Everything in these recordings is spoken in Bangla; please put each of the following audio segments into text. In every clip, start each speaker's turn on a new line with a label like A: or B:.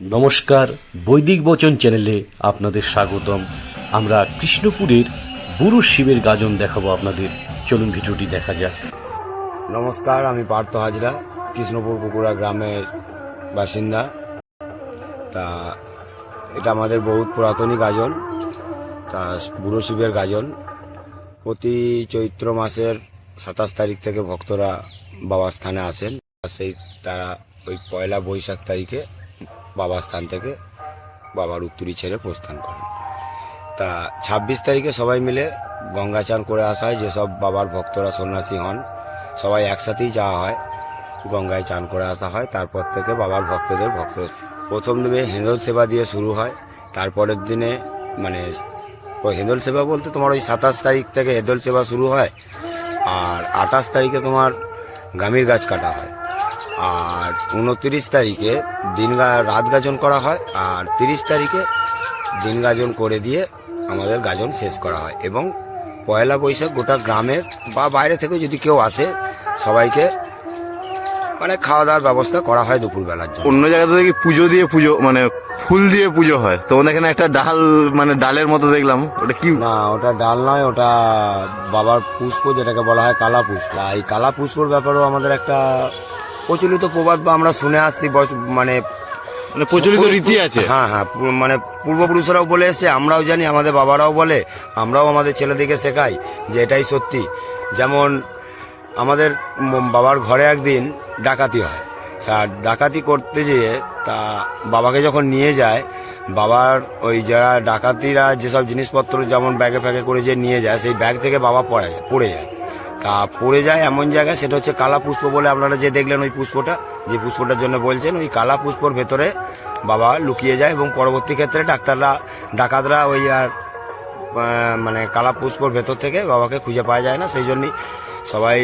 A: নমস্কার বৈদিক বচন চ্যানেলে আপনাদের স্বাগতম। আমরা কৃষ্ণপুরের বুড়ো শিবের গাজন দেখাবো আপনাদের। চলুন ভিডিওটি দেখা যাক।
B: নমস্কার, আমি পার্থ হাজরা, কৃষ্ণপুর কুকুরা গ্রামের বাসিন্দা। তা, এটা আমাদের বহুত পুরাতনী গাজন, তা বুড়ো শিবের গাজন। প্রতি চৈত্র মাসের সাতাশ তারিখ থেকে ভক্তরা বাবার স্থানে আসেন। সেই, তারা ওই পয়লা বৈশাখ তারিখে বাবার স্থান থেকে বাবার উত্তরি ছেড়ে প্রস্থান করেন। তা ছাব্বিশ তারিখে সবাই মিলে গঙ্গা চান করে আসা হয়, যেসব বাবার ভক্তরা সন্ন্যাসী হন, সবাই একসাথেই যাওয়া হয়, গঙ্গায় চান করে আসা হয়। তারপর থেকে বাবার ভক্তদের ভক্ত। প্রথম দিনে হেঁদল সেবা দিয়ে শুরু হয়, তারপরের দিনে মানে ওই হেঁদল সেবা বলতে তোমার ওই সাতাশ তারিখ থেকে হেঁদল সেবা শুরু হয়, আর আঠাশ তারিখে তোমার গামির গাছ কাটা হয়। আর উনত্রিশ তারিখে দিন রাত গাজন করা হয় আর তিরিশ তারিখে দিন গাজন করে দিয়ে আমাদের গাজন শেষ করা হয়। এবং পয়লা বৈশাখ গোটা গ্রামের বা বাইরে থেকে যদি কেউ আসে সবাইকে মানে খাওয়া দাওয়ার ব্যবস্থা করা হয় দুপুরবেলার জন্য।
C: অন্য জায়গাতে দেখি পুজো দিয়ে পুজো মানে ফুল দিয়ে পুজো হয়। তোমাদের এখানে একটা ডাল মানে ডালের মতো দেখলাম। ওটা কি?
B: না ওটা ডাল নয় ওটা বাবার পুষ্প যেটাকে বলা হয় কালা পুষ্প এই কালা পুষ্পর ব্যাপারেও আমাদের একটা প্রচলিত প্রবাদ বা আমরা শুনে আসছি মানে
C: মানে প্রচলিত রীতি আছে।
B: হ্যাঁ হ্যাঁ মানে পূর্বপুরুষরাও বলে এসছে আমরাও জানি আমাদের বাবারাও বলে আমরাও আমাদের ছেলেদেরকে শেখাই যে এটাই সত্যি। যেমন আমাদের বাবার ঘরে একদিন ডাকাতি হয়। আর ডাকাতি করতে যেয়ে তা বাবাকে যখন নিয়ে যায় বাবার ওই যারা ডাকাতিরা যেসব জিনিসপত্র যেমন ব্যাগে ফ্যাগে করে যে নিয়ে যায় সেই ব্যাগ থেকে বাবা পড়ে যায় পড়ে যায়। তা পড়ে যায় এমন জায়গায় সেটা হচ্ছে কালা পুষ্প বলে আপনারা যে দেখলেন ওই পুষ্পটা যে পুষ্পটার জন্য বলছেন ওই কালা পুষ্পর ভেতরে বাবা লুকিয়ে যায় এবং পরবর্তী ক্ষেত্রে ডাক্তাররা ডাকাতরা ওই আর মানে কালা পুষ্পর ভেতর থেকে বাবাকে খুঁজে পাওয়া যায় না সেই জন্যই সবাই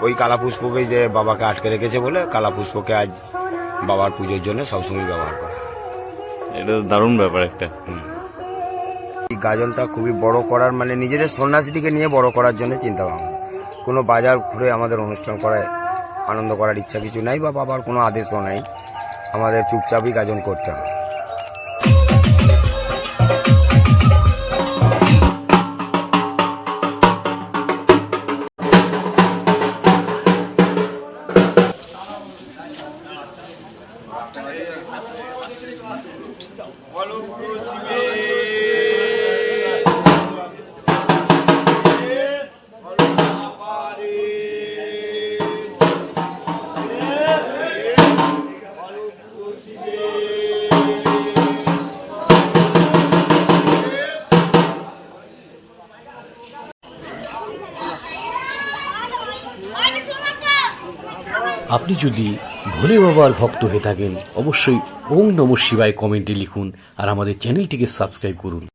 B: ওই কালা পুষ্পকে যে বাবাকে আটকে রেখেছে বলে কালা পুষ্পকে আজ বাবার পুজোর জন্য সবসময় ব্যবহার করা।
C: এটা দারুণ ব্যাপার একটা।
B: এই গাজনটা খুবই বড় করার মানে নিজেদের সন্ন্যাসীটিকে নিয়ে বড় করার জন্য চিন্তা ভাবনা কোনো বাজার ঘুরে আমাদের অনুষ্ঠান করায় আনন্দ করার ইচ্ছা কিছু নাই বা বাবার কোনো আদেশও নাই। আমাদের চুপচাপই গাজন করতে হবে
A: আপনি যদি ভোলে বাবার ভক্ত হয়ে থাকেন, অবশ্যই ওম নম শিবায় কমেন্টে লিখুন আর আমাদের চ্যানেলটিকে সাবস্ক্রাইব করুন।